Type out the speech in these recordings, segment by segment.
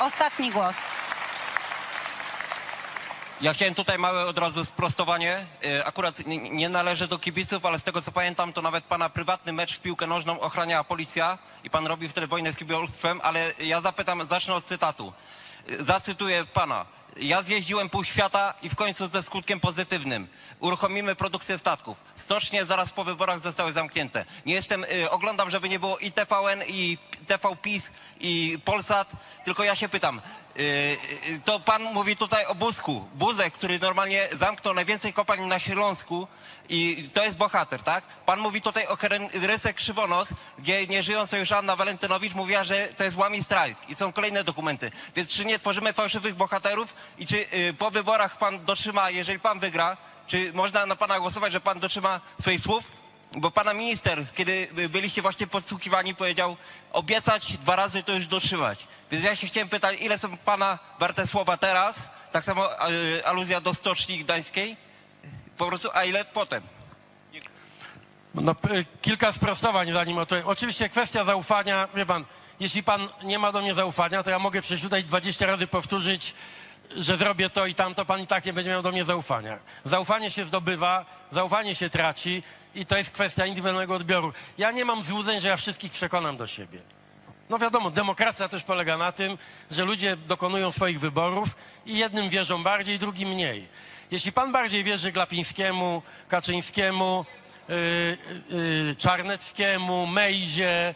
Ostatni głos. Ja chciałem tutaj małe od razu sprostowanie. E, Akurat nie należy do kibiców, ale z tego co pamiętam, to nawet pana prywatny mecz w piłkę nożną ochraniała policja i pan robi wtedy wojnę z kibicostwem, ale ja zapytam, zacznę od cytatu. E, Zacytuję pana. Ja zjeździłem pół świata i w końcu ze skutkiem pozytywnym. Uruchomimy produkcję statków. Stocznie zaraz po wyborach zostały zamknięte. Nie jestem, y, oglądam, żeby nie było i TVN, i TV PiS, i Polsat, tylko ja się pytam, y, y, to pan mówi tutaj o Buzku. Buzek, który normalnie zamknął najwięcej kopalń na Śląsku i to jest bohater, tak? Pan mówi tutaj o Rysek Krzywonos, gdzie nieżyjąca już Anna Walentynowicz mówiła, że to jest łami strajk i są kolejne dokumenty. Więc czy nie tworzymy fałszywych bohaterów i czy y, po wyborach pan dotrzyma, jeżeli pan wygra, czy można na pana głosować, że pan dotrzyma swoich słów? Bo pana minister, kiedy byliście właśnie podsłuchiwani, powiedział obiecać dwa razy to już dotrzymać. Więc ja się chciałem pytać, ile są pana warte słowa teraz? Tak samo y, aluzja do Stoczni Gdańskiej? Po prostu, a ile potem? No, kilka sprostowań zanim o to. Oczywiście kwestia zaufania, wie pan, jeśli pan nie ma do mnie zaufania, to ja mogę przecież tutaj 20 razy powtórzyć, że zrobię to i tamto, pan i tak nie będzie miał do mnie zaufania. Zaufanie się zdobywa, zaufanie się traci i to jest kwestia indywidualnego odbioru. Ja nie mam złudzeń, że ja wszystkich przekonam do siebie. No wiadomo, demokracja też polega na tym, że ludzie dokonują swoich wyborów i jednym wierzą bardziej, drugim mniej. Jeśli pan bardziej wierzy Glapińskiemu, Kaczyńskiemu, yy, yy, Czarneckiemu, Mejzie,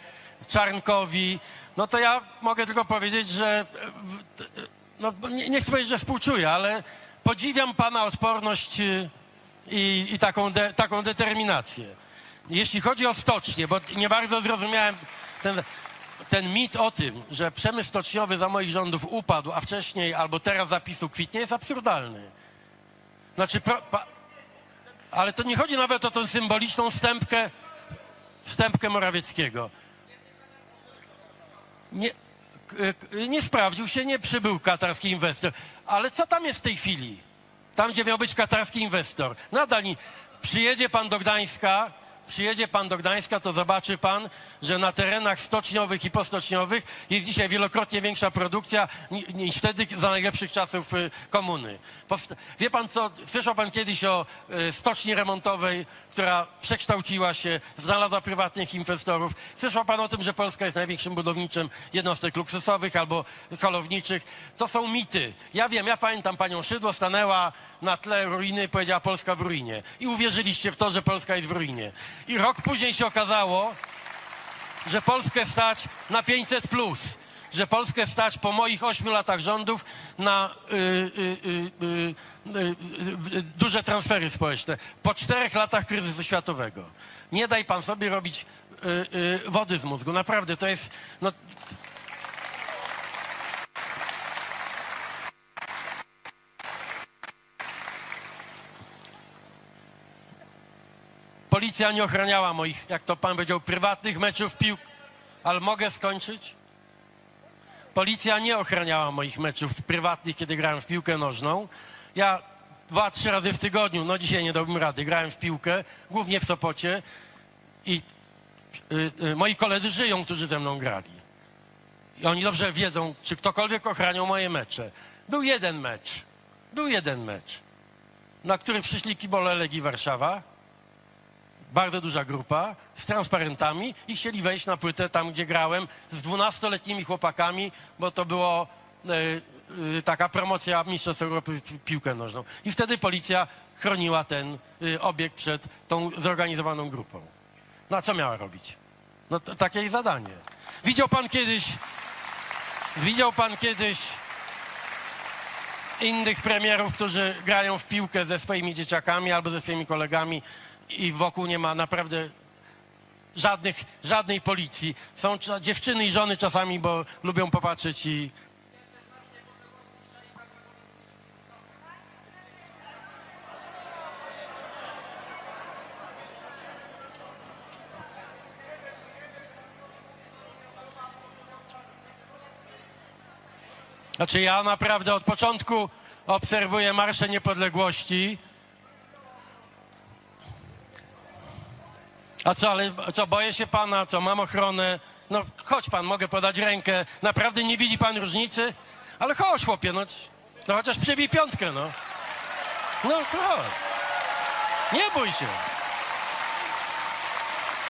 Czarnkowi, no to ja mogę tylko powiedzieć, że yy, w- no, nie, nie chcę powiedzieć, że współczuję, ale podziwiam pana odporność yy, i, i taką, de, taką determinację. Jeśli chodzi o stocznie, bo nie bardzo zrozumiałem ten, ten mit o tym, że przemysł stoczniowy za moich rządów upadł, a wcześniej albo teraz zapisu kwitnie, jest absurdalny. Znaczy, pro, pa, ale to nie chodzi nawet o tą symboliczną stępkę, stępkę Morawieckiego. Nie, nie sprawdził się, nie przybył katarski inwestor. Ale co tam jest w tej chwili? Tam, gdzie miał być katarski inwestor. Nadal nie. Przyjedzie pan do Gdańska, przyjedzie pan do Gdańska, to zobaczy pan, że na terenach stoczniowych i postoczniowych jest dzisiaj wielokrotnie większa produkcja ni- niż wtedy za najlepszych czasów y, komuny. Wie pan co, słyszał pan kiedyś o y, stoczni remontowej, która przekształciła się, znalazła prywatnych inwestorów. Słyszał pan o tym, że Polska jest największym budowniczym jednostek luksusowych albo holowniczych. To są mity. Ja wiem, ja pamiętam panią Szydło, stanęła na tle ruiny i powiedziała Polska w ruinie. I uwierzyliście w to, że Polska jest w ruinie. I rok później się okazało, że Polskę stać na 500 plus, że Polskę stać po moich ośmiu latach rządów na y, y, y, y, y, y, duże transfery społeczne. Po czterech latach kryzysu światowego. Nie daj pan sobie robić y, y, wody z mózgu. Naprawdę, to jest... No, Policja nie ochraniała moich, jak to pan powiedział, prywatnych meczów piłk. Ale mogę skończyć? Policja nie ochraniała moich meczów prywatnych, kiedy grałem w piłkę nożną. Ja dwa, trzy razy w tygodniu, no dzisiaj nie dałbym rady, grałem w piłkę, głównie w Sopocie i y, y, moi koledzy żyją, którzy ze mną grali. I oni dobrze wiedzą, czy ktokolwiek ochraniał moje mecze. Był jeden mecz, był jeden mecz, na który przyszli kibole Legii Warszawa, bardzo duża grupa z transparentami i chcieli wejść na płytę tam, gdzie grałem z dwunastoletnimi chłopakami, bo to było e, e, taka promocja Mistrzostw Europy w piłkę nożną. I wtedy policja chroniła ten e, obiekt przed tą zorganizowaną grupą. No a co miała robić? No takie jej zadanie. Widział pan kiedyś, widział pan kiedyś innych premierów, którzy grają w piłkę ze swoimi dzieciakami albo ze swoimi kolegami i wokół nie ma naprawdę żadnych, żadnej policji. Są dziewczyny i żony czasami, bo lubią popatrzeć i... Znaczy ja naprawdę od początku obserwuję Marsze Niepodległości. A co, ale co, boję się pana, co, mam ochronę, No chodź pan, mogę podać rękę. Naprawdę nie widzi pan różnicy? Ale chodź chłopie, no, no chociaż przybij piątkę, no. No chodź. Nie bój się.